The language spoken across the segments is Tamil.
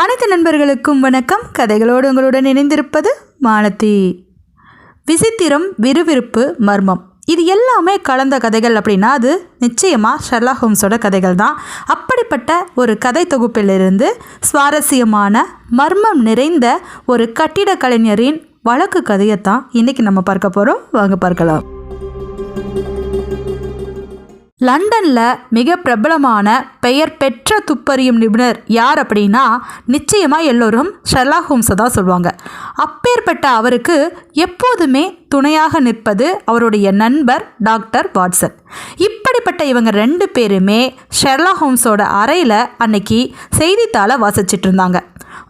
அனைத்து நண்பர்களுக்கும் வணக்கம். கதைகளோடு உங்களுடன் இணைந்திருப்பது மாலதி. விசித்திரம் விறுவிறுப்பு மர்மம். இது எல்லாமே கலந்த கதைகள் அப்படின்னா அது நிச்சயமாக ஷெர்லா ஹோம்ஸோட கதைகள் தான். அப்படிப்பட்ட ஒரு கதை தொகுப்பிலிருந்து சுவாரஸ்யமான மர்மம் நிறைந்த ஒரு கட்டிட கலைஞரின் வழக்கு கதையைத்தான் இன்றைக்கி நம்ம பார்க்க போகிறோம் வாங்க பார்க்கலாம். லண்டனில் மிக பிரபலமான பெயர் பெற்ற துப்பறியும் நிபுணர் யார் அப்படின்னா நிச்சயமாக எல்லோரும் ஷெர்லா ஹோம்ஸை தான் சொல்லுவாங்க அப்பேற்பட்ட அவருக்கு எப்போதுமே துணையாக நிற்பது அவருடைய நண்பர் டாக்டர் வாட்சன். இப்படிப்பட்ட இவங்க ரெண்டு பேருமே ஷெர்லா ஹோம்ஸோட அறையில் அன்னைக்கு செய்தித்தாளை வாசிச்சிட்டு இருந்தாங்க.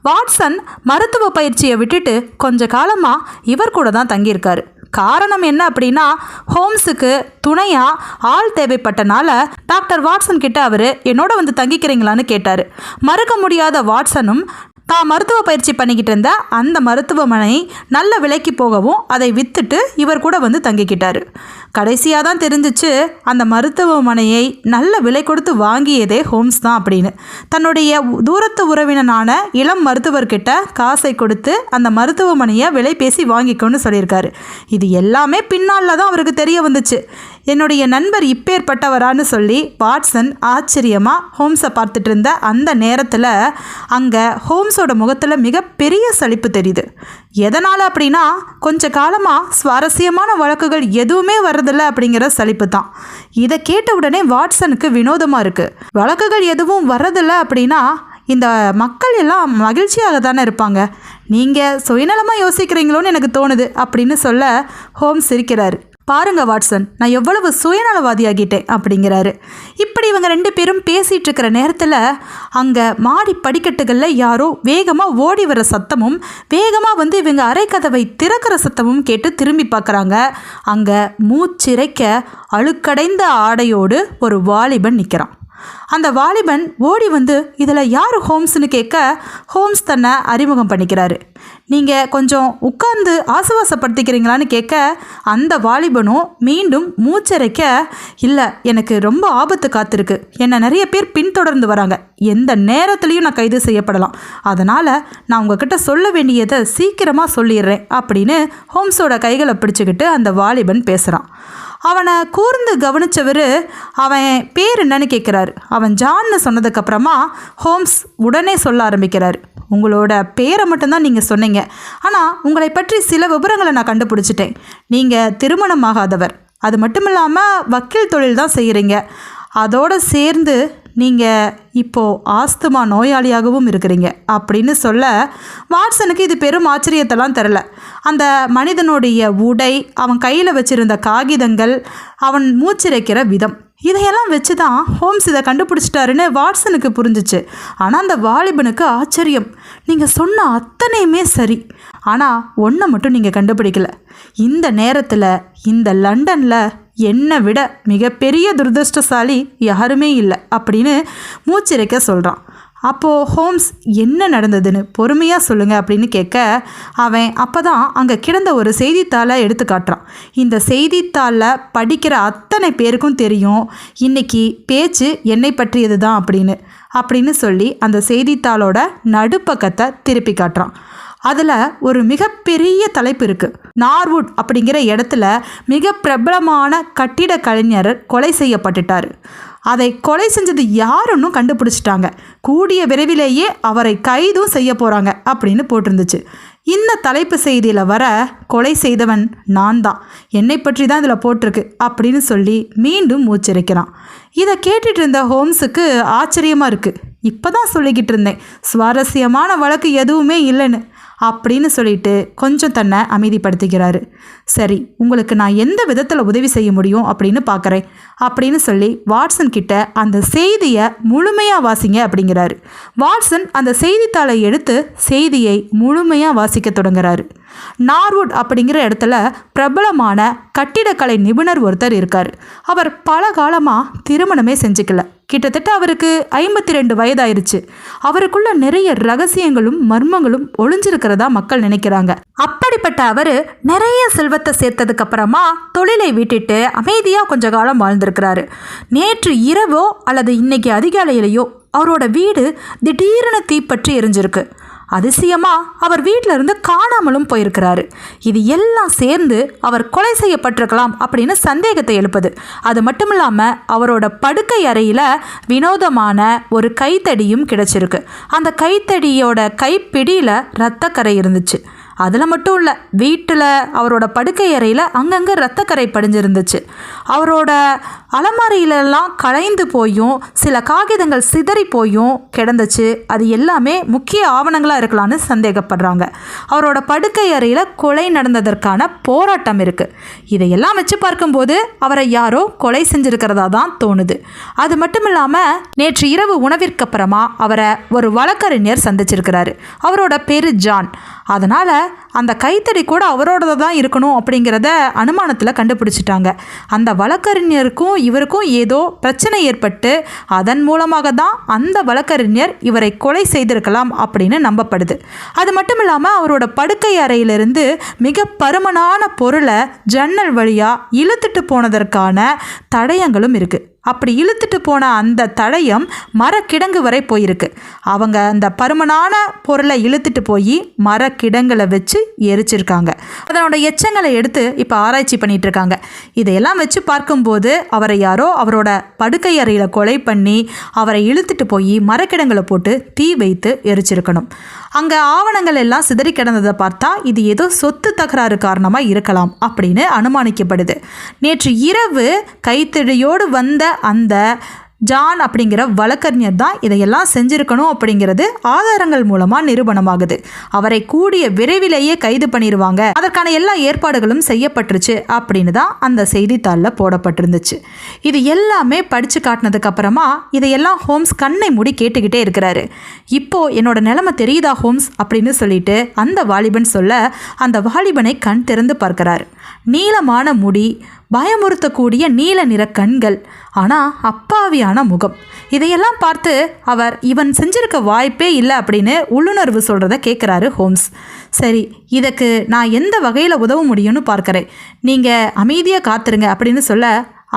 வாட்சன் மருத்துவ பயிற்சியை விட்டுட்டு கொஞ்ச காலமாக இவர் கூட தான் தங்கியிருக்காரு. காரணம் என்ன அப்படின்னா ஹோம்ஸுக்கு துணையாக ஆள் தேவைப்பட்டனால டாக்டர் வாட்சன் கிட்ட அவர் என்னோட வந்து தங்கிக்கிறீங்களான்னு கேட்டார். மறுக்க முடியாத வாட்சனும் தான் மருத்துவ பயிற்சி பண்ணிக்கிட்டு இருந்த அந்த மருத்துவமனை நல்ல விலைக்கு போகவும் அதை விற்றுட்டு இவர் கூட வந்து தங்கிக்கிட்டார். கடைசியாக தான் தெரிஞ்சிச்சு அந்த மருத்துவமனையை நல்ல விலை கொடுத்து வாங்கியதே ஹோம்ஸ் தான் அப்படின்னு. தன்னுடைய தூரத்து உறவினனான இளம் மருத்துவர்கிட்ட காசை கொடுத்து அந்த மருத்துவமனையை விலை பேசி வாங்கிக்கோன்னு சொல்லியிருக்காரு. இது எல்லாமே பின்னால் தான் அவருக்கு தெரிய வந்துச்சு. என்னுடைய நண்பர் இப்பேற்பட்டவரான்னு சொல்லி வாட்சன் ஆச்சரியமாக ஹோம்ஸை பார்த்துட்டு இருந்த அந்த நேரத்தில் அங்கே ஹோம்ஸோட முகத்தில் மிகப்பெரிய சலிப்பு தெரியுது. எதனால் அப்படின்னா கொஞ்ச காலமாக சுவாரஸ்யமான வழக்குகள் எதுவுமே வரதில்லை அப்படிங்கிற சலிப்பு தான். இதை கேட்ட உடனே வாட்சனுக்கு வினோதமாக இருக்குது வழக்குகள் எதுவும் வர்றதில்லை அப்படின்னா இந்த மக்கள் எல்லாம் மகிழ்ச்சியாக தானே இருப்பாங்க. நீங்கள் சுயநலமாக யோசிக்கிறீங்களோன்னு எனக்கு தோணுது அப்படின்னு சொல்ல ஹோம்ஸ் இருக்கிறாரு பாருங்க வாட்சன் நான் எவ்வளவு சுயநலவாதியாகிட்டேன் அப்படிங்கிறாரு. இப்படி இவங்க ரெண்டு பேரும் பேசிகிட்டு இருக்கிற நேரத்தில் அங்கே மாடி படிக்கட்டுகளில் யாரோ வேகமாக ஓடி வர சத்தமும் வேகமாக வந்து இவங்க அரைக்கதவை திறக்கிற சத்தமும் கேட்டு திரும்பி பார்க்குறாங்க. அங்கே மூச்சிறைக்க அழுக்கடைந்த ஆடையோடு ஒரு வாலிபன் நிற்கிறான் அந்த வாலிபன் ஓடி வந்து இதில் யார் ஹோம்ஸ்னு கேட்க ஹோம்ஸ் தன்னை அறிமுகம் பண்ணிக்கிறாரு. நீங்கள் கொஞ்சம் உட்கார்ந்து ஆசுவாசப்படுத்திக்கிறீங்களான்னு கேட்க அந்த வாலிபனும் மீண்டும் மூச்சரைக்க இல்லை எனக்கு ரொம்ப ஆபத்து காத்திருக்கு. என்னை நிறைய பேர் பின்தொடர்ந்து வராங்க. எந்த நேரத்துலையும் நான் கைது செய்யப்படலாம். அதனால் நான் உங்ககிட்ட சொல்ல வேண்டியதை சீக்கிரமாக சொல்லிடுறேன் அப்படின்னு ஹோம்ஸோட கைகளை பிடிச்சிக்கிட்டு அந்த வாலிபன் பேசுகிறான் அவனை கூர்ந்து கவனித்தவர் அவன் பேர் என்னன்னு கேட்குறாரு. அவன் ஜான்னு சொன்னதுக்கப்புறமா ஹோம்ஸ் உடனே சொல்ல ஆரம்பிக்கிறார். உங்களோட பேரை மட்டும்தான் நீங்கள் சொன்னீங்க. ஆனால் உங்களை பற்றி சில விவரங்களை நான் கண்டுபிடிச்சிட்டேன். நீங்கள் திருமணமாகாதவர். அது மட்டும் இல்லாமல் வக்கீல் தொழில் தான் செய்கிறீங்க அதோடு சேர்ந்து நீங்கள் இப்போது ஆஸ்துமா நோயாளியாகவும் இருக்கிறீங்க அப்படின்னு சொல்ல வாட்சனுக்கு இது பெரும் ஆச்சரியத்தெல்லாம் தெரில. அந்த மனிதனுடைய உடை அவன் கையில் வச்சிருந்த காகிதங்கள் அவன் மூச்சிறைக்கிற விதம் இதையெல்லாம் வச்சு தான் ஹோம்ஸ் இதை கண்டுபிடிச்சிட்டாருன்னு வாட்சனுக்கு புரிஞ்சிச்சு. ஆனால் அந்த வாலிபனுக்கு ஆச்சரியம். நீங்கள் சொன்ன அத்தனையுமே சரி. ஆனால் ஒன்றை மட்டும் நீங்கள் கண்டுபிடிக்கல. இந்த நேரத்தில் இந்த லண்டனில் என்னை விட மிகப்பெரிய துரதிருஷ்டசாலி யாருமே இல்லை அப்படின்னு மூச்சிறைக்க சொல்கிறான் அப்போது ஹோம்ஸ் என்ன நடந்ததுன்னு பொறுமையாக சொல்லுங்கள் அப்படின்னு கேட்க அவன் அப்போ தான் அங்கே கிடந்த ஒரு செய்தித்தாளை எடுத்து காட்டுறான். இந்த செய்தித்தாளில் படிக்கிற அத்தனை பேருக்கும் தெரியும் இன்றைக்கி பேச்சு என்னை பற்றியது தான் அப்படின்னு. அப்படின்னு சொல்லி அந்த செய்தித்தாளோட நடுப்பக்கத்தை திருப்பி காட்டுறான். அதில் ஒரு மிகப்பெரிய தலைப்பு இருக்குது நார்வுட் அப்படிங்கிற இடத்துல மிக பிரபலமான கட்டிட கலைஞர் கொலை செய்யப்பட்டுட்டார். அதை கொலை செஞ்சது யாருன்னு கண்டுபிடிச்சிட்டாங்க. கூடிய விரைவிலேயே அவரை கைதும் செய்ய போகிறாங்க அப்படின்னு போட்டிருந்துச்சு. இந்த தலைப்பு செய்தியில் வர கொலை செய்தவன் நான் தான். என்னை பற்றி தான் இதில் போட்டிருக்கு அப்படின்னு சொல்லி மீண்டும் மூச்சிருக்கிறான். இதை கேட்டுட்டு இருந்த ஹோம்ஸுக்கு ஆச்சரியமாக இருக்குது இப்போ தான் சொல்லிக்கிட்டு இருந்தேன். சுவாரஸ்யமான வழக்கு எதுவுமே இல்லைன்னு. அப்படின்னு சொல்லிட்டு கொஞ்சம் தன்னை அமைதிப்படுத்திக்கிறாரு சரி உங்களுக்கு நான் எந்த விதத்தில் உதவி செய்ய முடியும் அப்படின்னு பார்க்குறேன் அப்படின்னு சொல்லி வாட்சன் கிட்ட அந்த செய்தியை முழுமையாக வாசிங்க அப்படிங்கிறாரு. வாட்சன் அந்த செய்தித்தாளை எடுத்து செய்தியை முழுமையாக வாசிக்க தொடங்குறாரு. நார்வுட் அப்படிங்கிற இடத்துல பிரபலமான கட்டிடக்கலை நிபுணர் ஒருத்தர் இருக்கார். அவர் பல காலமாக திருமணமே செஞ்சுக்கல. கிட்டத்தட்ட அவருக்கு ஐம்பத்தி ரெண்டு வயதாயிருச்சு. அவருக்குள்ள நிறைய ரகசியங்களும் மர்மங்களும் ஒளிஞ்சிருக்கிறதா மக்கள் நினைக்கிறாங்க. அப்படிப்பட்ட அவர் நிறைய செல்வத்தை சேர்த்ததுக்கு அப்புறமா தொழிலை விட்டுட்டு அமைதியாக கொஞ்ச காலம் வாழ்ந்திருக்கிறாரு. நேற்று இரவோ அல்லது இன்னைக்கு அதிகாலையிலேயோ அவரோட வீடு திடீர்னு தீப்பற்றி எரிஞ்சிருக்கு. அதிசயமா அவர் வீட்டில இருந்து காணாமலும் போயிருக்கிறாரு. இது எல்லாம் சேர்ந்து அவர் கொலை செய்யப்பட்டிருக்கலாம் அப்படின்னு சந்தேகத்தை எழுப்புது. அது மட்டும் இல்லாமல் அவரோட படுக்கை அறையில் வினோதமான ஒரு கைத்தடியும் கிடைச்சிருக்கு. அந்த கைத்தடியோட கைப்பிடியில் இரத்தக்கரை இருந்துச்சு. அதில் மட்டும் இல்லை வீட்டில் அவரோட படுக்கை அறையில் அங்கங்கே ரத்தக்கரை படிஞ்சிருந்துச்சு. அவரோட அலமாரியிலெல்லாம் களைந்து போயும் சில காகிதங்கள் சிதறி போயும் கிடந்துச்சு. அது எல்லாமே முக்கிய ஆவணங்களாக இருக்கலாம்னு சந்தேகப்படுறாங்க. அவரோட படுக்கை அறையில் கொலை நடந்ததற்கான போராட்டம் இருக்குது இதையெல்லாம் வச்சு பார்க்கும்போது அவரை யாரோ கொலை செஞ்சிருக்கிறதா தான் தோணுது. அது மட்டும் இல்லாமல் நேற்று இரவு உணவிற்கு அப்புறமா அவரை ஒரு வழக்கறிஞர் சந்திச்சிருக்கிறாரு. அவரோட பேர் ஜான். அதனால் அந்த கைத்தடி கூட அவரோடது தான் இருக்கணும் அப்படிங்கிறத அனுமானத்தில் கண்டுபிடிச்சிட்டாங்க. அந்த வழக்கறிஞருக்கும் இவருக்கும் ஏதோ பிரச்சனை ஏற்பட்டு அதன் மூலமாக தான் அந்த வழக்கறிஞர் இவரை கொலை செய்திருக்கலாம் அப்படின்னு நம்பப்படுது. அது மட்டும் இல்லாமல் அவரோட படுக்கை அறையிலிருந்து மிக பருமனான பொருளை ஜன்னல் வழியாக இழுத்துட்டு போனதற்கான தடயங்களும் இருக்குது அப்படி இழுத்துட்டு போன அந்த தடயம் மரக்கிடங்கு வரை போயிருக்கு. அவங்க அந்த பருமனான பொருளை இழுத்துட்டு போய் மரக்கிடங்களை வச்சு எரிச்சிருக்காங்க. அதனோட எச்சங்களை எடுத்து இப்போ ஆராய்ச்சி பண்ணிட்டு இருக்காங்க இதையெல்லாம் வச்சு பார்க்கும்போது அவரை யாரோ அவரோட படுக்கை அறையில் கொலை பண்ணி அவரை இழுத்துட்டு போய் மரக்கிடங்களை போட்டு தீ வைத்து எரிச்சிருக்கணும். அங்கே ஆவணங்கள் எல்லாம் சிதறி கிடந்ததை பார்த்தா இது ஏதோ சொத்து தகராறு காரணமாக இருக்கலாம் அப்படின்னு அனுமானிக்கப்படுது. நேற்று இரவு கைத்தடியோடு வந்த அந்த ஜான் அப்படிங்கிற வழக்கறிஞர் தான் இதையெல்லாம் செஞ்சிருக்கணும் அப்படிங்கிறது ஆதாரங்கள் மூலமாக நிரூபணமாகுது. அவரை கூடிய விரைவிலேயே கைது பண்ணிடுவாங்க அதற்கான எல்லா ஏற்பாடுகளும் செய்யப்பட்டுருச்சு அப்படின்னு தான் அந்த செய்தித்தாளில் போடப்பட்டிருந்துச்சு. இது எல்லாமே படித்து காட்டினதுக்கு அப்புறமா இதையெல்லாம் ஹோம்ஸ் கண்ணை மூடி கேட்டுக்கிட்டே இருக்கிறாரு. இப்போ என்னோட நிலைமை தெரியுதா ஹோம்ஸ்? அப்படின்னு சொல்லிட்டு அந்த வாலிபன் சொல்ல அந்த வாலிபனை கண் திறந்து பார்க்கிறார். நீளமான முடி பயமுறுத்தக்கூடிய நீல நிற கண்கள். ஆனால் அப்பாவியான முகம். இதையெல்லாம் பார்த்து அவர் இவன் செஞ்சிருக்க வாய்ப்பே இல்லை அப்படின்னு உள்ளுணர்வு சொல்கிறத கேட்குறாரு ஹோம்ஸ். சரி இதுக்கு நான் எந்த வகையில் உதவ முடியும்னு பார்க்குறேன். நீங்கள் அமைதியாக காத்துருங்க அப்படின்னு சொல்ல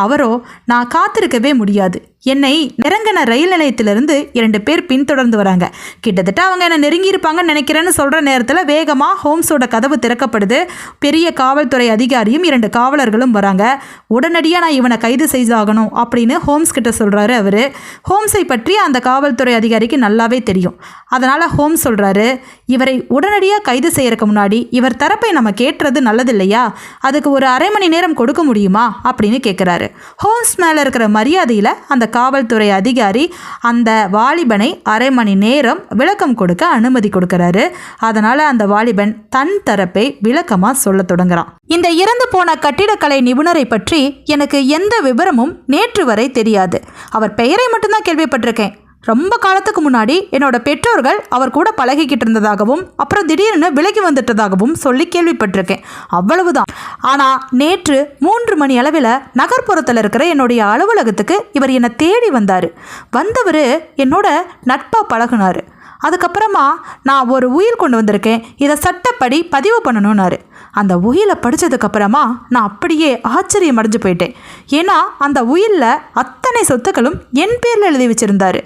அவரோ நான் காத்திருக்கவே முடியாது. என்னை நெருங்கின ரயில் நிலையத்திலிருந்து இரண்டு பேர் பின்தொடர்ந்து வராங்க. கிட்டத்தட்ட அவங்க என்னை நெருங்கி இருப்பாங்கன்னு நினைக்கிறேன்னு சொல்கிற நேரத்தில் வேகமாக ஹோம்ஸோட கதவு திறக்கப்படுது. பெரிய காவல்துறை அதிகாரியும் இரண்டு காவலர்களும் வராங்க. உடனடியாக நான் இவனை கைது செய்தாகணும் அப்படின்னு ஹோம்ஸ் கிட்ட சொல்கிறாரு அவர். ஹோம்ஸை பற்றி அந்த காவல்துறை அதிகாரிக்கு நல்லாவே தெரியும். அதனால் ஹோம்ஸ் சொல்கிறாரு இவரை உடனடியாக கைது செய்யறதுக்கு முன்னாடி இவர் தரப்பை நம்ம கேட்டுறது நல்லது இல்லையா அதுக்கு ஒரு அரை மணி நேரம் கொடுக்க முடியுமா? அப்படின்னு கேட்குறாரு ஹோம்ஸ் மேலே இருக்கிற மரியாதையில் அந்த காவல்துறை அதிகாரி அந்த வாலிபனை அரை மணி நேரம் விளக்கம் கொடுக்க அனுமதி கொடுக்கறாரு. அதனால அந்த வாலிபன் தன் தரப்பை விளக்கமாக சொல்ல தொடங்குறான். இந்த இறந்து போன கட்டிடக்கலை நிபுணரை பற்றி எனக்கு எந்த விவரமும் நேற்று வரை தெரியாது. அவர் பெயரை மட்டும்தான் கேள்விப்பட்டிருக்கேன். ரொம்ப காலத்துக்கு முன்னாடி என்னோட பெற்றோர்கள் அவர் கூட பழகிக்கிட்டு இருந்ததாகவும் அப்புறம் திடீர்னு விலகி வந்துட்டதாகவும் சொல்லி கேள்விப்பட்டிருக்கேன். அவ்வளவுதான். ஆனால் நேற்று மூன்று மணி அளவில் நகர்ப்புறத்தில் இருக்கிற என்னுடைய அலுவலகத்துக்கு இவர் என்னை தேடி வந்தார். வந்தவர் என்னோட நட்பாக பழகுனார். அதுக்கப்புறமா நான் ஒரு உயில் கொண்டு வந்திருக்கேன். இதை சட்டப்படி பதிவு பண்ணணும்னாரு. அந்த உயிலை படித்ததுக்கப்புறமா நான் அப்படியே ஆச்சரியம் அடைஞ்சு போயிட்டேன். ஏன்னா அந்த உயிலில் அத்தனை சொத்துக்களும் என் பேரில் எழுதி வச்சுருந்தாரு.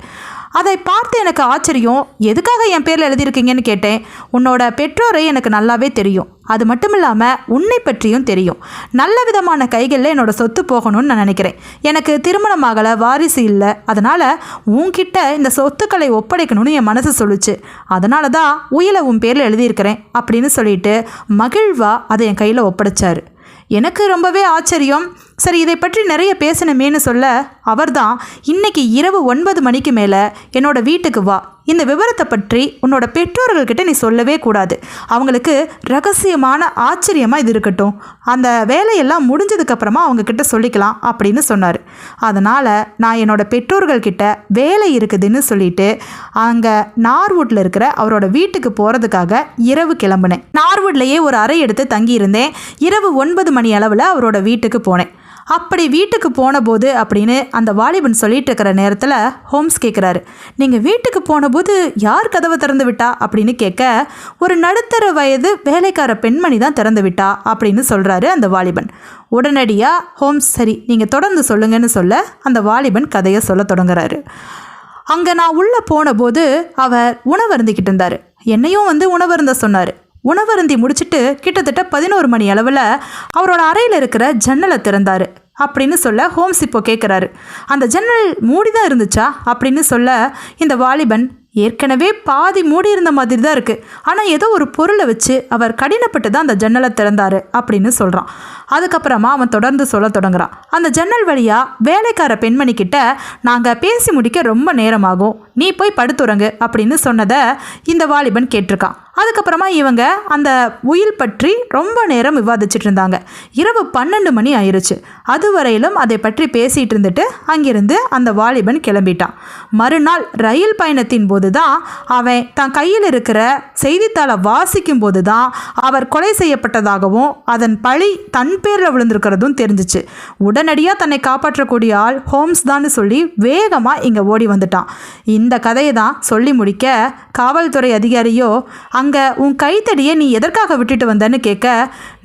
அதை பார்த்து எனக்கு ஆச்சரியம் எதுக்காக என் பேரில் எழுதியிருக்கீங்கன்னு கேட்டேன். உன்னோட பெற்றோரை எனக்கு நல்லாவே தெரியும். அது மட்டும் இல்லாமல் உன்னை பற்றியும் தெரியும். நல்ல விதமான கைகளில் என்னோட சொத்து போகணும்னு நான் நினைக்கிறேன். எனக்கு திருமணமாகலை வாரிசு இல்லை. அதனால் உன்கிட்ட இந்த சொத்துக்களை ஒப்படைக்கணும்னு என் மனசு சொல்லுச்சு. அதனால தான் உயிலை உன் பேரில் எழுதியிருக்கிறேன் அப்படின்னு சொல்லிட்டு மகிழ்வா அதை என் கையில் ஒப்படைச்சாரு. எனக்கு ரொம்பவே ஆச்சரியம். சரி இதை பற்றி நிறைய பேசணுமேனு சொல்ல அவர்தான் இன்னைக்கு இரவு ஒன்பது மணிக்கு மேலே என்னோட வீட்டுக்கு வா. இந்த விவரத்தை பற்றி உன்னோட பெற்றோர்கள்கிட்ட நீ சொல்லவே கூடாது. அவங்களுக்கு ரகசியமான ஆச்சரியமாக இது இருக்கட்டும். அந்த வேலையெல்லாம் முடிஞ்சதுக்கப்புறமா அவங்கக்கிட்ட சொல்லிக்கலாம் அப்படின்னு சொன்னார். அதனால் நான் என்னோட பெற்றோர்கள்கிட்ட வேலை இருக்குதுன்னு சொல்லிட்டு அங்கே நார்வுட்டில் இருக்கிற அவரோட வீட்டுக்கு போகிறதுக்காக இரவு கிளம்புனேன். நார்வுட்லேயே ஒரு அறை எடுத்து தங்கியிருந்தேன். இரவு ஒன்பது மணி அளவில் அவரோட வீட்டுக்கு போனேன். அப்படி வீட்டுக்கு போனபோது அப்படின்னு அந்த வாலிபன் சொல்லிட்டு இருக்கிற நேரத்தில் ஹோம்ஸ் கேட்குறாரு நீங்கள் வீட்டுக்கு போனபோது யார் கதவை திறந்து விட்டா? அப்படின்னு கேட்க ஒரு நடுத்தர வயது வேலைக்கார பெண்மணி தான் திறந்து விட்டா? அப்படின்னு சொல்கிறாரு அந்த வாலிபன். உடனடியாக ஹோம்ஸ் சரி நீங்கள் தொடர்ந்து சொல்லுங்கன்னு சொல்ல அந்த வாலிபன் கதையை சொல்ல தொடங்குறாரு. அங்கே நான் உள்ளே போனபோது அவர் உணவருந்திக்கிட்டு இருந்தார். என்னையும் வந்து உணவருந்த சொன்னார். உணவருந்தி முடிச்சிட்டு கிட்டத்தட்ட பதினோரு மணி அளவில் அவரோட அறையில் இருக்கிற ஜன்னலை திறந்தார். அப்படின்னு சொல்ல ஹோம்ஸ் இப்போ கேட்குறாரு அந்த ஜன்னல் மூடி தான் இருந்துச்சா? அப்படின்னு சொல்ல இந்த வாலிபன் ஏற்கனவே பாதி மூடி இருந்த மாதிரி தான் இருக்குது ஆனால் ஏதோ ஒரு பொருளை வச்சு அவர் கடினப்பட்டு தான் அந்த ஜன்னலை திறந்தார் அப்படின்னு சொல்கிறான் அதுக்கப்புறமா அவன் தொடர்ந்து சொல்ல தொடங்குறான். அந்த ஜன்னல் வழியாக வேலைக்கார பெண்மணி கிட்ட நாங்கள் பேசி முடிக்க ரொம்ப நேரமாகும் நீ போய் படுத்துறங்கு. அப்படின்னு சொன்னதை இந்த வாலிபன் கேட்டிருக்கான். அதுக்கப்புறமா இவங்க அந்த உயில் பற்றி ரொம்ப நேரம் விவாதிச்சுட்டு இருந்தாங்க இரவு பன்னெண்டு மணி ஆயிருச்சு. அதுவரையிலும் அதை பற்றி பேசிகிட்டு இருந்துட்டு அங்கிருந்து அந்த வாலிபன் கிளம்பிட்டான். மறுநாள் ரயில் பயணத்தின் போது தான் அவன் தன் கையில் இருக்கிற செய்தித்தாளை வாசிக்கும் போது தான் அவர் கொலை செய்யப்பட்டதாகவும் அதன் பழி தன் பேரில் விழுந்திருக்கிறதும் தெரிஞ்சிச்சு. உடனடியாக தன்னை காப்பாற்றக்கூடிய ஆள் ஹோம்ஸ் தான் சொல்லி வேகமாக இங்கே ஓடி வந்துட்டான். இந்த கதையை தான் சொல்லி முடிக்க காவல்துறை அதிகாரியோ அங்கே உன் கைத்தடியை நீ எதற்காக விட்டுட்டு வந்தேன்னு கேட்க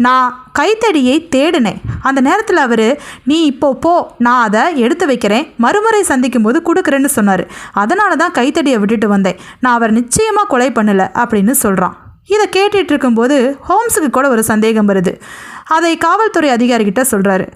நான் கைத்தடியை தேடினேன். அந்த நேரத்தில் அவர் நீ இப்போ போ நான் அதை எடுத்து வைக்கிறேன். மறுமுறை சந்திக்கும் போது கொடுக்குறேன்னு சொன்னார். அதனால தான் கைத்தடியை விட்டுட்டு வந்தேன். நான் அவர் நிச்சயமாக கொலை பண்ணலை அப்படின்னு சொல்கிறான் இதை கேட்டுட்டு இருக்கும்போது ஹோம்ஸுக்கு கூட ஒரு சந்தேகம் வருது. அதை காவல்துறை அதிகாரிகிட்ட சொல்கிறாரு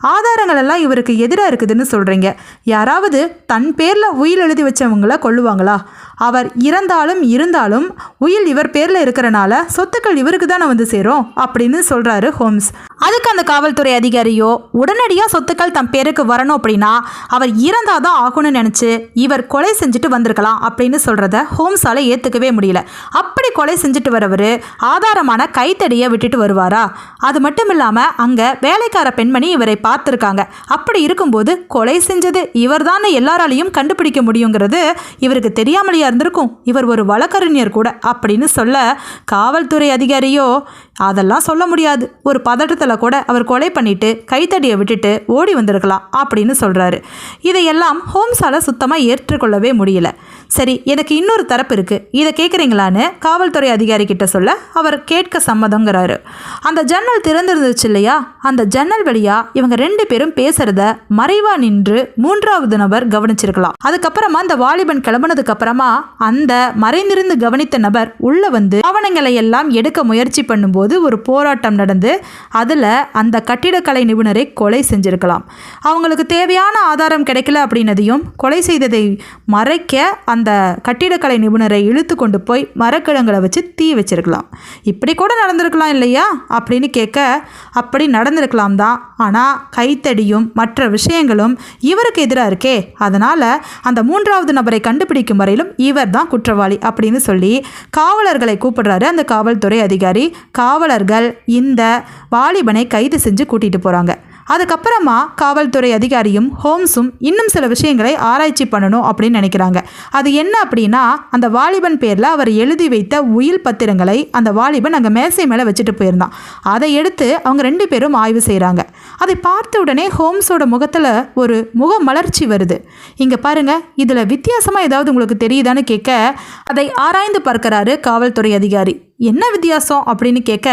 ஆதாரங்கள் எல்லாம் இவருக்கு எதிராக இருக்குதுன்னு சொல்கிறீங்க யாராவது தன் பேரில் உயில் எழுதி வச்சவங்கள கொள்ளுவாங்களா அவர் இறந்தாலும் இருந்தாலும் உயில் இவர் பேரில் இருக்கிறனால சொத்துக்கள் இவருக்கு தானே வந்து சேரும் அப்படின்னு சொல்கிறாரு ஹோம்ஸ். அதுக்கு அந்த காவல்துறை அதிகாரியோ உடனடியாக சொத்துக்கள் தன் பேருக்கு வரணும் அப்படின்னா அவர் இறந்தால் தான் ஆகணும்னு நினச்சி இவர் கொலை செஞ்சுட்டு வந்திருக்கலாம் அப்படின்னு சொல்கிறத ஹோம்ஸால் ஏற்றுக்கவே முடியல. அப்படி கொலை செஞ்சுட்டு வரவர் ஆதாரமான கைத்தடியை விட்டுட்டு வருவாரா? அது மட்டும் இல்லாமல் அங்கே வேலைக்கார பெண்மணி இவரை பார்த்துருக்காங்க. அப்படி இருக்கும்போது கொலை செஞ்சது இவர்தான் எல்லாராலையும் கண்டுபிடிக்க முடியுங்கிறது இவருக்கு தெரியாமலையா இருந்திருக்கும். இவர் ஒரு வழக்கறிஞர் கூட அப்படின்னு சொல்ல காவல்துறை அதிகாரியோ அதெல்லாம் சொல்ல முடியாது. ஒரு பதட்டத்தில் கூட அவர் கொலை பண்ணிட்டு கைத்தடியை விட்டுட்டு ஓடி வந்திருக்கலாம் அப்படின்னு சொல்கிறாரு இதையெல்லாம் ஹோம்ஸால் சுத்தமாக ஏற்றுக்கொள்ளவே முடியல. சரி எனக்கு இன்னொரு தரப்பு இருக்குது இதை கேட்குறீங்களான்னு காவல்துறை அதிகாரி கிட்ட சொல்ல அவர் கேட்க சம்மதங்கிறாரு. அந்த ஜன்னல் திறந்திருந்துச்சு இல்லையா? அந்த ஜன்னல் வழியா இவங்க ரெண்டு பேரும் பேசுறத மறைவா நின்று மூன்றாவது நபர் கவனிச்சிருக்கலாம். அதுக்கப்புறமா அந்த வாலிபன் கிளம்புனதுக்கு அப்புறமா அந்த மறைந்திருந்து கவனித்த நபர் உள்ள வந்து ஆவணங்களை எல்லாம் எடுக்க முயற்சி பண்ணும்போது ஒரு போராட்டம் நடந்து அதில் அந்த கட்டிடக்கலை நிபுணரை கொலை செஞ்சிருக்கலாம். அவங்களுக்கு தேவையான ஆதாரம் கிடைக்கல அப்படின்னதையும் கொலை செய்ததை மறைக்க அந்த கட்டிடக்கலை நிபுணரை இழுத்து கொண்டு போய் மரக்கிழங்களை வச்சு தீ வச்சிருக்கலாம். இப்படி கூட நடந்திருக்கலாம் இல்லையா? அப்படின்னு கேட்க அப்படி நடந்திருக்கலாம் தான் ஆனால் கைத்தடியும் மற்ற விஷயங்களும் இவருக்கு எதிராக இருக்கே. அதனால் அந்த மூன்றாவது நபரை கண்டுபிடிக்கும் வரையிலும் இவர் தான் குற்றவாளி அப்படின்னு சொல்லி காவலர்களை கூப்பிடுறாரு அந்த காவல்துறை அதிகாரி. காவலர்கள் இந்த வாலிபனை கைது செஞ்சு கூட்டிகிட்டு போகிறாங்க அதுக்கப்புறமா காவல்துறை அதிகாரியும் ஹோம்ஸும் இன்னும் சில விஷயங்களை ஆராய்ச்சி பண்ணணும் அப்படின்னு நினைக்கிறாங்க. அது என்ன அப்படின்னா அந்த வாலிபன் பேரில் அவர் எழுதி வைத்த உயில் பத்திரங்களை அந்த வாலிபன் அங்கே மேசை மேலே வச்சுட்டு போயிருந்தான். அதை எடுத்து அவங்க ரெண்டு பேரும் ஆய்வு செய்கிறாங்க அதை பார்த்த உடனே ஹோம்ஸோட முகத்தில் ஒரு முக மலர்ச்சி வருது. இங்கே பாருங்கள் இதில் வித்தியாசமாக ஏதாவது உங்களுக்கு தெரியுதான்னு கேட்க அதை ஆராய்ந்து பார்க்குறாரு காவல்துறை அதிகாரி. என்ன வித்தியாசம் அப்படின்னு கேட்க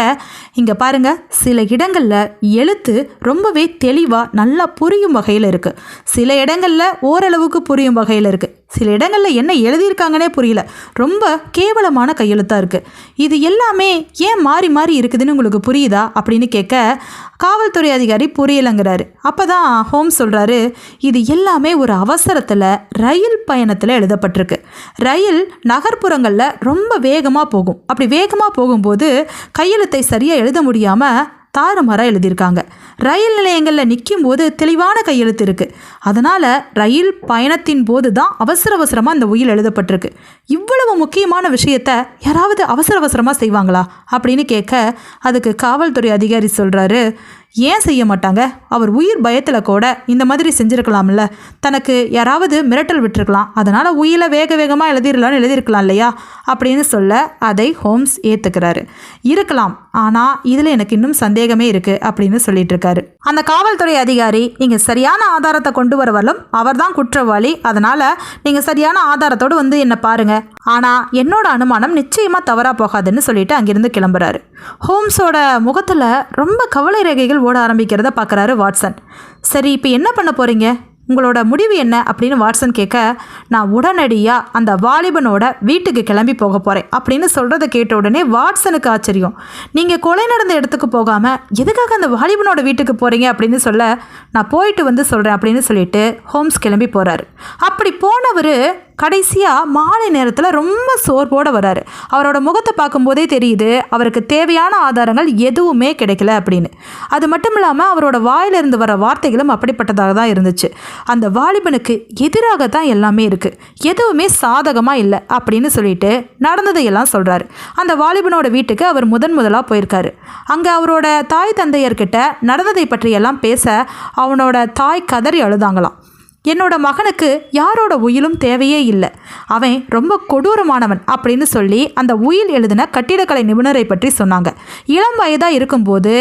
இங்கே பாருங்க சில இடங்களில் எழுத்து ரொம்பவே தெளிவாக நல்லா புரியும் வகையில் இருக்குது சில இடங்களில் ஓரளவுக்கு புரியும் வகையில் இருக்குது சில இடங்களில் என்ன எழுதியிருக்காங்கன்னே புரியல. ரொம்ப கேவலமான கையெழுத்தாக இருக்குது இது எல்லாமே ஏன் மாறி மாறி இருக்குதுன்னு உங்களுக்கு புரியுதா? அப்படின்னு கேட்க காவல்துறை அதிகாரி புரியலைங்கிறாரு. அப்போ தான் ஹோம் சொல்கிறாரு இது எல்லாமே ஒரு அவசரத்தில் ரயில் பயணத்தில் எழுதப்பட்டிருக்கு. ரயில் நகர்ப்புறங்களில் ரொம்ப வேகமாக போகும். அப்படி வேகமாக போகும்போது கையெழுத்தை சரியாக எழுத முடியாமல் தாறுமாறாக எழுதியிருக்காங்க. ரயில் நிலையங்களில் நிற்கும் போது தெளிவான கையெழுத்து இருக்குது அதனால் ரயில் பயணத்தின் போது தான் அவசர அவசரமாக அந்த உயில் எழுதப்பட்டிருக்கு. இவ்வளவு முக்கியமான விஷயத்த யாராவது அவசர அவசரமாக செய்வாங்களா? அப்படின்னு கேட்க அதுக்கு காவல்துறை அதிகாரி சொல்கிறாரு ஏன் செய்ய மாட்டாங்க? அவர் உயிர் பயத்தில் கூட இந்த மாதிரி செஞ்சுருக்கலாம்ல. தனக்கு யாராவது மிரட்டல் விட்டுருக்கலாம். அதனால் உயிரை வேக வேகமாக எழுதிடலாம்னு எழுதியிருக்கலாம் இல்லையா? அப்படின்னு சொல்ல அதை ஹோம்ஸ் ஏற்றுக்கிறாரு இருக்கலாம். ஆனால் இதில் எனக்கு இன்னும் சந்தேகமே இருக்குது அப்படின்னு சொல்லிட்டு இருக்காரு அந்த காவல்துறை அதிகாரி நீங்கள் சரியான ஆதாரத்தை கொண்டு வரவாலும் அவர் தான் குற்றவாளி. அதனால் நீங்கள் சரியான ஆதாரத்தோடு வந்து என்னை பாருங்கள் ஆனால் என்னோட அனுமானம் நிச்சயமாக தவறாக போகாதுன்னு சொல்லிட்டு அங்கிருந்து கிளம்புறாரு. ஹோம்ஸோட முகத்தில் ரொம்ப கவலை ரேகைகள் ஓட ஆரம்பிக்கிறத பார்க்குறாரு வாட்சன். சரி இப்போ என்ன பண்ண போகிறீங்க உங்களோட முடிவு என்ன? அப்படின்னு வாட்சன் கேட்க நான் உடனடியாக அந்த வாலிபனோட வீட்டுக்கு கிளம்பி போக போகிறேன் அப்படின்னு சொல்கிறத கேட்ட உடனே வாட்சனுக்கு ஆச்சரியம். நீங்கள் கொலை நடந்த இடத்துக்கு போகாமல் எதுக்காக அந்த வாலிபனோட வீட்டுக்கு போகிறீங்க அப்படின்னு சொல்ல நான் போயிட்டு வந்து சொல்கிறேன் அப்படின்னு சொல்லிட்டு ஹோம்ஸ் கிளம்பி போகிறாரு அப்படி போனவர் கடைசியாக மாலை நேரத்தில் ரொம்ப சோர்வோடு வராரு. அவரோட முகத்தை பார்க்கும்போதே தெரியுது அவருக்கு தேவையான ஆதாரங்கள் எதுவுமே கிடைக்கல அப்படின்னு. அது மட்டும் இல்லாமல் அவரோட வாயிலிருந்து வர வார்த்தைகளும் அப்படிப்பட்டதாக தான் இருந்துச்சு. அந்த வாலிபனுக்கு எதிராக தான் எல்லாமே இருக்குது எதுவுமே சாதகமாக இல்லை அப்படின்னு சொல்லிட்டு நடந்ததையெல்லாம் சொல்கிறாரு அந்த வாலிபனோட வீட்டுக்கு அவர் முதன் முதலாக போயிருக்காரு. அங்கே அவரோட தாய் தந்தையர்கிட்ட நடந்ததை பற்றியெல்லாம் பேச அவனோட தாய் கதறி அழுதாங்களாம். என்னோட மகனுக்கு யாரோட உயிலும் தேவையே இல்லை. அவன் ரொம்ப கொடூரமானவன் அப்படின்னு சொல்லி அந்த உயில் எழுதின கட்டிடக்கலை நிபுணரை பற்றி சொன்னாங்க. இளம் வயதாக இருக்கும்போது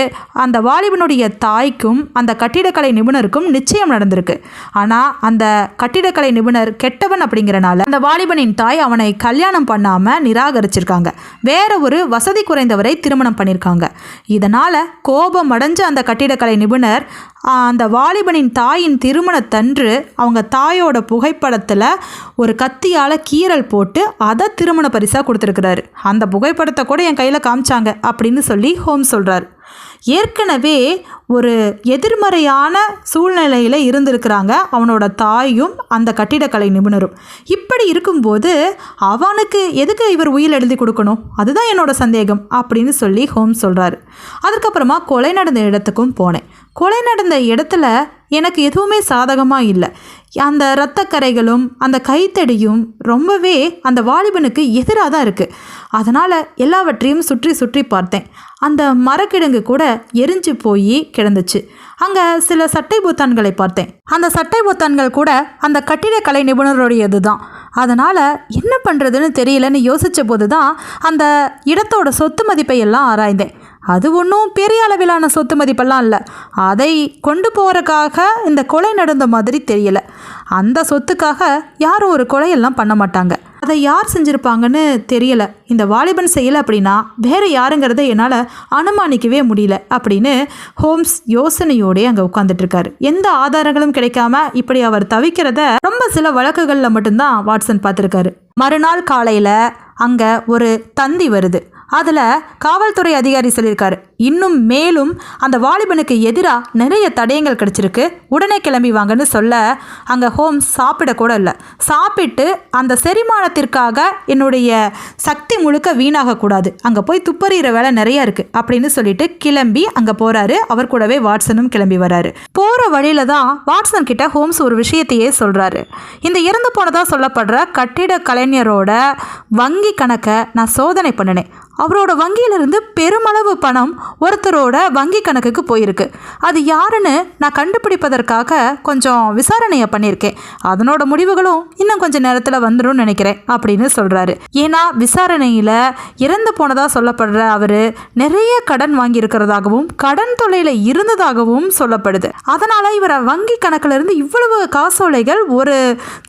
அந்த வாலிபனுடைய தாய்க்கும் அந்த கட்டிடக்கலை நிபுணருக்கும் நிச்சயம் நடந்திருக்கு. ஆனால் அந்த கட்டிடக்கலை நிபுணர் கெட்டவன் அப்படிங்கிறனால அந்த வாலிபனின் தாய் அவனை கல்யாணம் பண்ணாமல் நிராகரிச்சிருக்காங்க. வேற ஒரு வசதி குறைந்தவரை திருமணம் பண்ணியிருக்காங்க இதனால் கோபம் அடைஞ்ச அந்த கட்டிடக்கலை நிபுணர் அந்த வாலிபனின் தாயின் திருமணத்தன்று அவங்க தாயோட புகைப்படத்தில் ஒரு கத்தியால் கீறல் போட்டு அதை திருமண பரிசாக கொடுத்துருக்குறாரு. அந்த புகைப்படத்தை கூட என் கையில் காமிச்சாங்க அப்படின்னு சொல்லி ஹோம் சொல்கிறார் ஏற்கனவே ஒரு எதிர்மறையான சூழ்நிலையில் இருந்திருக்கிறாங்க அவனோட தாயும் அந்த கட்டிடக்கலை நிபுணரும். இப்படி இருக்கும்போது அவனுக்கு எதுக்கு இவர் உயில் எழுதி கொடுக்கணும்? அதுதான் என்னோட சந்தேகம் அப்படின்னு சொல்லி ஹோம் சொல்கிறாரு அதுக்கப்புறமா கொலை நடந்த இடத்துக்கும் போனேன். கொலை நடந்த இடத்துல எனக்கு எதுவுமே சாதகமாக இல்லை. அந்த இரத்தக்கரைகளும் அந்த கைத்தடியும் ரொம்பவே அந்த வாலிபனுக்கு எதிராக தான் இருக்குது அதனால் எல்லாவற்றையும் சுற்றி சுற்றி பார்த்தேன். அந்த மரக்கிடங்கு கூட எரிஞ்சு போய் கிடந்துச்சு. அங்கே சில சட்டை பொத்தான்களை பார்த்தேன். அந்த சட்டை பொத்தான்கள் கூட அந்த கட்டிடக்கலை நிபுணருடையது தான் அதனால் என்ன பண்ணுறதுன்னு தெரியலன்னு யோசித்த போது தான் அந்த இடத்தோட சொத்து மதிப்பை எல்லாம் ஆராய்ந்தேன். அது ஒன்றும் பெரிய அளவிலான சொத்து மதிப்பெல்லாம் இல்லை. அதை கொண்டு போகிறக்காக இந்த கொலை நடந்த மாதிரி தெரியல. அந்த சொத்துக்காக யாரும் ஒரு கொலையெல்லாம் பண்ண மாட்டாங்க. அதை யார் செஞ்சுருப்பாங்கன்னு தெரியல. இந்த வாலிபன் செய்யலை அப்படின்னா வேற யாருங்கிறத என்னால் அனுமானிக்கவே முடியல அப்படின்னு ஹோம்ஸ் யோசனையோடே அங்கே உட்காந்துட்டு இருக்காரு எந்த ஆதாரங்களும் கிடைக்காம இப்படி அவர் தவிக்கிறத ரொம்ப சில வழக்குகளில் மட்டும்தான் வாட்சன் பார்த்துருக்காரு. மறுநாள் காலையில் அங்கே ஒரு தந்தி வருது. அதில் காவல்துறை அதிகாரி சொல்லியிருக்காரு. இன்னும் மேலும் அந்த வாலிபனுக்கு எதிராக நிறைய தடயங்கள் கிடச்சிருக்கு. உடனே கிளம்பி வாங்கன்னு சொல்ல அங்கே ஹோம்ஸ் சாப்பிடக்கூட இல்லை. சாப்பிட்டு அந்த செரிமானத்திற்காக என்னுடைய சக்தி முழுக்க வீணாகக்கூடாது அங்கே போய் துப்பறிகிற வேலை நிறைய இருக்குது அப்படின்னு சொல்லிட்டு கிளம்பி அங்கே போகிறாரு அவர் கூடவே வாட்சனும் கிளம்பி வராரு. போகிற வழியில தான் வாட்சன் கிட்ட ஹோம்ஸ் ஒரு விஷயத்தையே சொல்கிறாரு இந்த இறந்து போனதாக சொல்லப்படுற கட்டிட கலைஞரோட வங்கி கணக்கை நான் சோதனை பண்ணினேன். அவரோட வங்கியிலிருந்து பெருமளவு பணம் ஒருத்தரோட வங்கி கணக்குக்கு போயிருக்கு. அது யாருன்னு நான் கண்டுபிடிப்பதற்காக கொஞ்சம் விசாரணையை பண்ணியிருக்கேன். அதனோட முடிவுகளும் இன்னும் கொஞ்சம் நேரத்தில் வந்துடும் நினைக்கிறேன் அப்படின்னு சொல்கிறாரு ஏன்னா விசாரணையில் இறந்து போனதாக சொல்லப்படுற அவர் நிறைய கடன் வாங்கியிருக்கிறதாகவும் கடன் தொல்லையில் இருந்ததாகவும் சொல்லப்படுது. அதனால் இவரை வங்கி கணக்கிலிருந்து இவ்வளவு காசோலைகள் ஒரு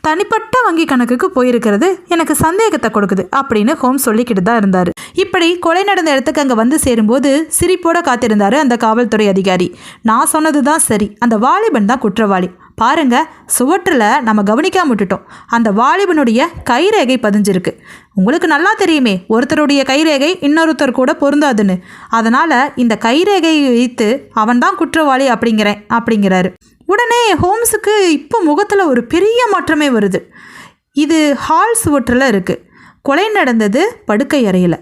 தனிப்பட்ட வங்கி கணக்குக்கு போயிருக்கிறது எனக்கு சந்தேகத்தை கொடுக்குது அப்படின்னு ஹோம் சொல்லிக்கிட்டு தான் இருந்தார். இப்படி கொலை நடந்த இடத்துக்கு அங்கே வந்து சேரும்போது சிரிப்போட காத்திருந்தாரு அந்த காவல்துறை அதிகாரி. நான் சொன்னது தான் சரி. அந்த வாலிபன் தான் குற்றவாளி. பாருங்க சுவற்றில் நம்ம கவனிக்காம விட்டுட்டோம். அந்த வாலிபனுடைய கைரேகை பதிஞ்சிருக்கு. உங்களுக்கு நல்லா தெரியுமே ஒருத்தருடைய கைரேகை இன்னொருத்தர் கூட பொருந்தாதுன்னு. அதனால் இந்த கைரேகையை வைத்து அவன்தான் குற்றவாளி அப்படிங்கிறேன் அப்படிங்கிறாரு. உடனே ஹோம்ஸுக்கு இப்போ முகத்தில் ஒரு பெரிய மாற்றமே வருது. இது ஹால் சுவற்றில் இருக்குது கொலை நடந்தது படுக்கை அறையில்.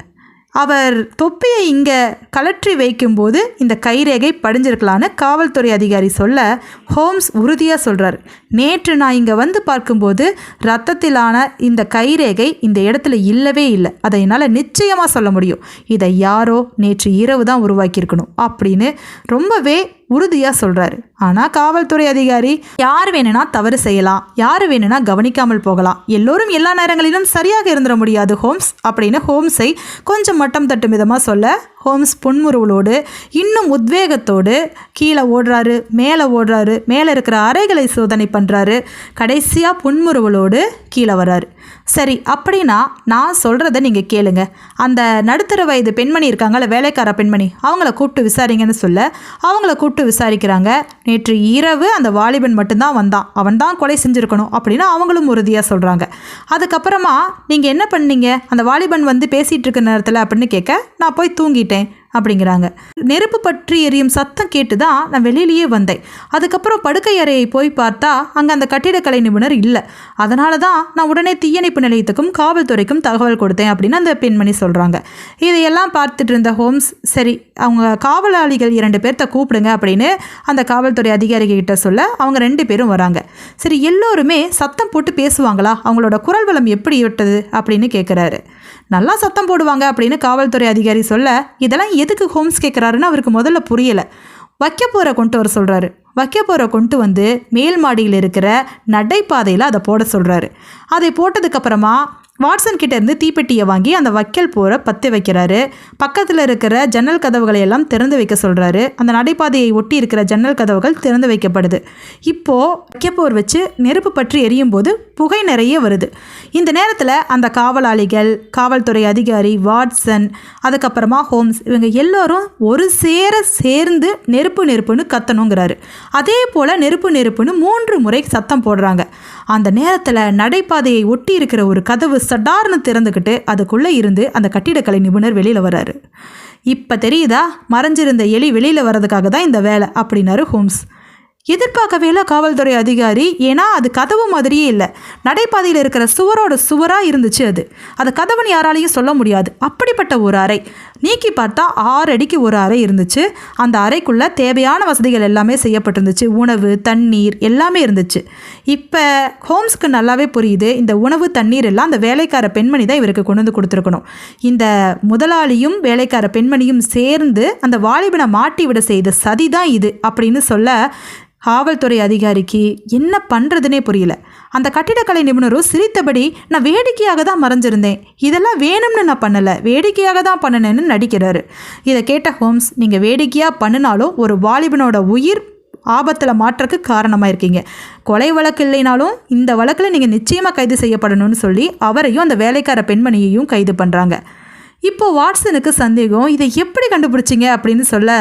அவர் தொப்பியை இங்கே கலற்றி வைக்கும்போது இந்த கைரேகை படிஞ்சிருக்கலான்னு காவல்துறை அதிகாரி சொல்ல ஹோம்ஸ் உறுதியாக சொல்கிறார் நேற்று நான் இங்கே வந்து பார்க்கும்போது ரத்தத்திலான இந்த கைரேகை இந்த இடத்துல இல்லவே இல்லை. அதை என்னால் நிச்சயமாக சொல்ல முடியும். இதை யாரோ நேற்று இரவு தான் உருவாக்கியிருக்கணும் அப்படின்னு ரொம்பவே உறுதியாக சொல்கிறாரு ஆனால் காவல்துறை அதிகாரி யார் வேணும்னா தவறு செய்யலாம். யார் வேணும்னா கவனிக்காமல் போகலாம். எல்லோரும் எல்லா நேரங்களிலும் சரியாக இருந்துட முடியாது ஹோம்ஸ் அப்படின்னு ஹோம்ஸை கொஞ்சம் மட்டம் தட்டும் விதமாக சொல்ல ஹோம்ஸ் புன்முறுவலோடு இன்னும் உத்வேகத்தோடு கீழே ஓடுறாரு மேலே ஓடுறாரு மேலே இருக்கிற அறைகளை சோதனை பண்ணுறாரு கடைசியாக புன்முறுவலோடு கீழே வர்றாரு. சரி அப்படின்னா நான் சொல்கிறத நீங்கள் கேளுங்க. அந்த நடுத்தர வயது பெண்மணி இருக்காங்கல்ல வேலைக்கார பெண்மணி அவங்கள கூப்பிட்டு விசாரிங்கன்னு சொல்ல அவங்கள கூப்பிட்டு விசாரிக்கிறாங்க. நேற்று இரவு அந்த வாலிபன் மட்டும்தான் வந்தான். அவன் தான் கொலை செஞ்சுருக்கணும் அப்படின்னு அவங்களும் உறுதியாக சொல்கிறாங்க அதுக்கப்புறமா நீங்கள் என்ன பண்ணீங்க? அந்த வாலிபன் வந்து பேசிகிட்டு இருக்க நேரத்தில் அப்படின்னு கேட்க நான் போய் தூங்கிட்டேன். gente அப்படிங்கிறாங்க. நெருப்பு பற்றி எரியும் சத்தம் கேட்டு தான் நான் வெளியிலேயே வந்தேன். அதுக்கப்புறம் படுக்கை அறையை போய் பார்த்தா அங்கே அந்த கட்டிடக்கலை நிபுணர் இல்லை. அதனால தான் நான் உடனே தீயணைப்பு நிலையத்துக்கும் காவல்துறைக்கும் தகவல் கொடுத்தேன் அப்படின்னு அந்த பெண்மணி சொல்கிறாங்க இதையெல்லாம் பார்த்துட்டு இருந்த ஹோம்ஸ் சரி அவங்க காவலாளிகள் இரண்டு பேர்த்த கூப்பிடுங்க அப்படின்னு அந்த காவல்துறை அதிகாரிகிட்ட சொல்ல அவங்க ரெண்டு பேரும் வராங்க. சரி எல்லோருமே சத்தம் போட்டு பேசுவாங்களா? அவங்களோட குரல் வளம் எப்படி விட்டது? அப்படின்னு கேட்குறாரு நல்லா சத்தம் போடுவாங்க அப்படின்னு காவல்துறை அதிகாரி சொல்ல இதெல்லாம் எதுக்கு ஹோம்ஸ் கேட்குறாருன்னு அவருக்கு முதல்ல புரியலை. வைக்க போகிற கொண்டு வர சொல்கிறாரு வைக்க போகிற கொண்டு வந்து மேல் மாடியில் இருக்கிற நடைபாதையில் அதை போட சொல்கிறாரு அதை போட்டதுக்கப்புறமா வாட்சன் கிட்ட இருந்து தீப்பெட்டியை வாங்கி அந்த வைக்கல் போரை பற்றி வைக்கிறாரு. பக்கத்தில் இருக்கிற ஜன்னல் கதவுகளை எல்லாம் திறந்து வைக்க சொல்கிறாரு அந்த நடைபாதையை ஒட்டி இருக்கிற ஜன்னல் கதவுகள் திறந்து வைக்கப்படுது. இப்போது வைக்கப்போர் வச்சு நெருப்பு பற்றி எரியும் போது புகை நிறைய வருது. இந்த நேரத்தில் அந்த காவலாளிகள் காவல்துறை அதிகாரி வாட்சன் அதுக்கப்புறமா ஹோம்ஸ் இவங்க எல்லோரும் ஒரு சேர சேர்ந்து நெருப்பு நெருப்புன்னு கத்தணுங்கிறாரு. அதே போல் நெருப்பு நெருப்புன்னு மூன்று முறை சத்தம் போடுறாங்க. அந்த நேரத்தில் நடைபாதையை ஒட்டி இருக்கிற ஒரு கதவு சடார்னு திறந்துக்கிட்டு அதுக்குள்ளே இருந்து அந்த கட்டிடக்கலை நிபுணர் வெளியில் வராரு இப்போ தெரியுதா? மறைஞ்சிருந்த எலி வெளியில் வர்றதுக்காக தான் இந்த வேலை அப்படின்னாரு ஹோம்ஸ். எதிர்பார்க்கவே இல்லை காவல்துறை அதிகாரி ஏன்னா அது கதவு மாதிரியே இல்லை. நடைபாதையில் இருக்கிற சுவரோட சுவராக இருந்துச்சு அது. அது கதவுன்னு யாராலையும் சொல்ல முடியாது. அப்படிப்பட்ட ஒரு அறை. நீக்கி பார்த்தா ஆறு அடிக்கு ஒரு அறை இருந்துச்சு. அந்த அறைக்குள்ளே தேவையான வசதிகள் எல்லாமே செய்யப்பட்டிருந்துச்சு. உணவு தண்ணீர் எல்லாமே இருந்துச்சு. இப்போ ஹோம்ஸ்க்கு நல்லாவே புரியுது. இந்த உணவு தண்ணீர் எல்லாம் அந்த வேலைக்கார பெண்மணி தான் இவருக்கு கொண்டு வந்து கொடுத்துருக்கணும். இந்த முதலாளியும் வேலைக்கார பெண்மணியும் சேர்ந்து அந்த வாலிபனை மாட்டி விட செய்த சதி தான் இது அப்படின்னு சொல்ல காவல்துறை அதிகாரிக்கு என்ன பண்ணுறதுனே புரியல. அந்த கட்டிடக்கலை நிபுணரும் சிரித்தபடி நான் வேடிக்கையாக தான் மறைஞ்சிருந்தேன். இதெல்லாம் வேணும்னு நான் பண்ணலை. வேடிக்கையாக தான் பண்ணினேன்னு நடிக்கிறாரு. இதை கேட்ட ஹோம்ஸ் நீங்கள் வேடிக்கையாக பண்ணினாலும் ஒரு வாலிபனோட உயிர் ஆபத்தில் மாற்றக்கு காரணமாக இருக்கீங்க கொலை வழக்கு இல்லைனாலும் இந்த வழக்கில் நீங்கள் நிச்சயமாக கைது செய்யப்படணும்னு சொல்லி அவரையும் அந்த வேலைக்கார பெண்மணியையும் கைது பண்ணுறாங்க இப்போது வாட்சனுக்கு சந்தேகம் இதை எப்படி கண்டுபிடிச்சிங்க? அப்படின்னு சொல்ல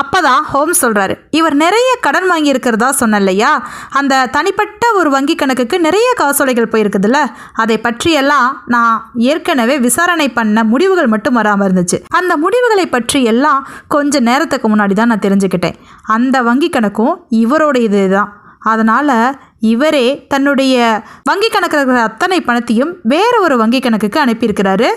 அப்பதான் ஹோம் சொல்கிறாரு இவர் நிறைய கடன் வாங்கி இருக்கிறதா இல்லையா அந்த தனிப்பட்ட ஒரு வங்கி கணக்குக்கு நிறைய காசோலைகள் போயிருக்குதுல்ல? அதை பற்றியெல்லாம் நான் ஏற்கனவே விசாரணை பண்ண முடிவுகள் மட்டும் வராமல் இருந்துச்சு. அந்த முடிவுகளை பற்றி எல்லாம் கொஞ்ச நேரத்துக்கு முன்னாடி தான் நான் தெரிஞ்சுக்கிட்டேன். அந்த வங்கி கணக்கும் இவரோட இது தான். அதனால் இவரே தன்னுடைய வங்கி கணக்கில் இருக்கிற அத்தனை பணத்தையும் வேற ஒரு வங்கி கணக்குக்கு அனுப்பியிருக்கிறாரு.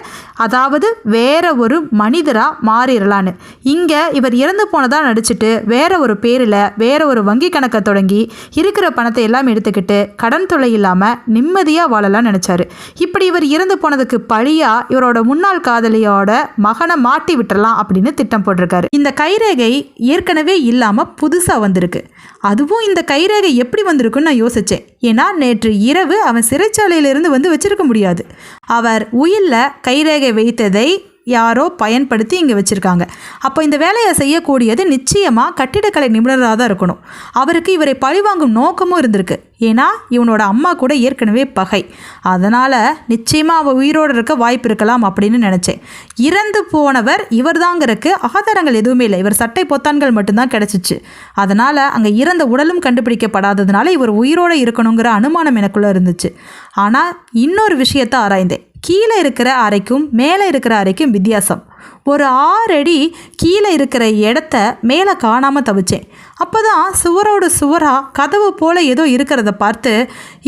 அதாவது வேற ஒரு மனிதராக மாறிடலான்னு இங்கே இவர் இறந்து போனதாக நடிச்சிட்டு வேற ஒரு பேரில் வேற ஒரு வங்கி கணக்கை தொடங்கி இருக்கிற பணத்தை எல்லாம் எடுத்துக்கிட்டு கடன் தொல்லை இல்லாமல் நிம்மதியாக வாழலாம்னு நினச்சாரு. இப்படி இவர் இறந்து போனதுக்கு பழியாக இவரோட முன்னாள் காதலியோட மகனை மாட்டி விட்டுறலாம் அப்படின்னு திட்டம் போட்டிருக்காரு. இந்த கைரேகை ஏற்கனவே இல்லாமல் புதுசாக வந்திருக்கு. அதுவும் இந்த கைரேகை எப்படி வந்திருக்குன்னு நான் யோசித்தேன் ஏன்னா நேற்று இரவு அவன் சிறைச்சாலையிலிருந்து வந்து வச்சிருக்க முடியாது. அவர் உயிரில் கைரேகை வைத்ததை யாரோ பயன்படுத்தி இங்கே வச்சுருக்காங்க. அப்போ இந்த வேலையை செய்யக்கூடியது நிச்சயமாக கட்டிடக்கலை நிபுணராக தான் இருக்கணும். அவருக்கு இவரை பழிவாங்கும் நோக்கமும் இருந்திருக்கு. ஏன்னா இவனோட அம்மா கூட ஏற்கனவே பகை. அதனால் நிச்சயமாக அவள் உயிரோடு இருக்க வாய்ப்பு இருக்கலாம் அப்படின்னு நினச்சேன். இறந்து போனவர் இவர்தாங்கிறதுக்கு ஆதாரங்கள் எதுவுமே இல்லை. இவர் சட்டை பொத்தான்கள் மட்டும்தான் கிடச்சிச்சு. அதனால் அங்கே இறந்த உடலும் கண்டுபிடிக்கப்படாததுனால இவர் உயிரோடு இருக்கணுங்கிற அனுமானம் எனக்குள்ளே இருந்துச்சு. ஆனால் இன்னொரு விஷயத்தை ஆராய்ந்தேன். கீழே இருக்கிற அறைக்கும் மேலே இருக்கிற அறைக்கும் வித்தியாசம். ஒரு ஆறு அடி கீழே இருக்கிற இடத்த மேலே காணாமல் தவிச்சேன். அப்போ தான் சுவரோட சுவராக கதவு போல் ஏதோ இருக்கிறத பார்த்து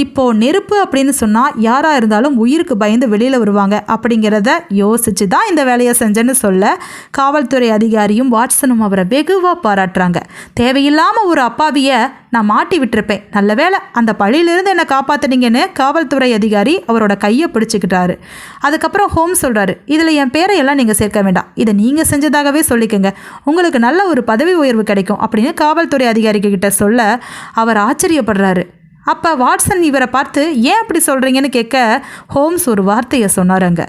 இப்போது நெருப்பு அப்படின்னு சொன்னால் யாராக இருந்தாலும் உயிருக்கு பயந்து வெளியில் வருவாங்க அப்படிங்கிறத யோசித்து தான் இந்த வேலையை செஞ்சேன்னு சொல்ல காவல்துறை அதிகாரியும் வாட்சனும் அவரை வெகுவாக பாராட்டுறாங்க. தேவையில்லாமல் ஒரு அப்பாவியை நான் மாட்டி விட்டிருப்பேன். நல்ல வேளை அந்த பழியிலிருந்து என்னை காப்பாத்துனீங்கன்னு காவல்துறை அதிகாரி அவரோட கையை பிடிச்சிக்கிட்டாரு. அதுக்கப்புறம் ஹோம் சொல்கிறாரு இதில் என் பேரையெல்லாம் நீங்கள் சேர்க்க வேண்டாம். இதை நீங்கள் செஞ்சதாகவே சொல்லிக்கோங்க. உங்களுக்கு நல்ல ஒரு பதவி உயர்வு கிடைக்கும். அப்படின்னு காவல்துறை அதிகாரி கிட்ட சொல்ல அவர் ஆச்சரியப்படுறாரு. அப்போ வாட்சன் இவரை பார்த்து ஏன் அப்படி சொல்கிறீங்கன்னு கேட்க ஹோம்ஸ் ஒரு வார்த்தையை சொன்னார் அங்கே.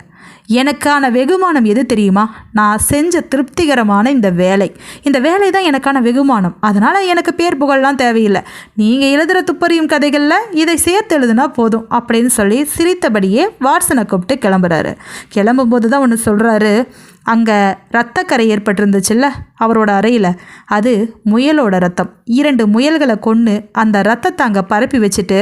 எனக்கான வெகுமானம் எது தெரியுமா? நான் செஞ்ச திருப்திகரமான இந்த வேலை. இந்த வேலை தான் எனக்கான வெகுமானம். அதனால் எனக்கு பேர் புகழ்லாம் தேவையில்லை. நீங்கள் எழுதுகிற துப்பறியும் கதைகளில் இதை சேர்த்து எழுதுனா போதும் அப்படின்னு சொல்லி சிரித்தபடியே வாட்சனை கூப்பிட்டு கிளம்புறாரு. கிளம்பும்போது தான் ஒன்று சொல்கிறாரு அங்கே ரத்தக்கரை ஏற்பட்டிருந்துச்சுல்ல அவரோட அறையில். அது முயலோட ரத்தம் இரண்டு முயல்களை கொன்று அந்த ரத்தத்தை அங்கே பரப்பி வச்சுட்டு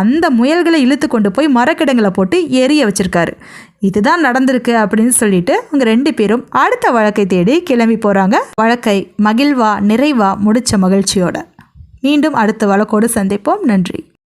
அந்த முயல்களை இழுத்து கொண்டு போய் மரக்கிடங்களை போட்டு எரிய வச்சுருக்காரு. இதுதான் நடந்திருக்கு அப்படின்னு சொல்லிட்டு அவங்க ரெண்டு பேரும் அடுத்த வழக்கை தேடி கிளம்பி போகிறாங்க வழக்கை மகிழ்வா நிறைவா முடிச்ச மகிழ்ச்சியோட. மீண்டும் அடுத்த வழக்கோடு சந்திப்போம். நன்றி.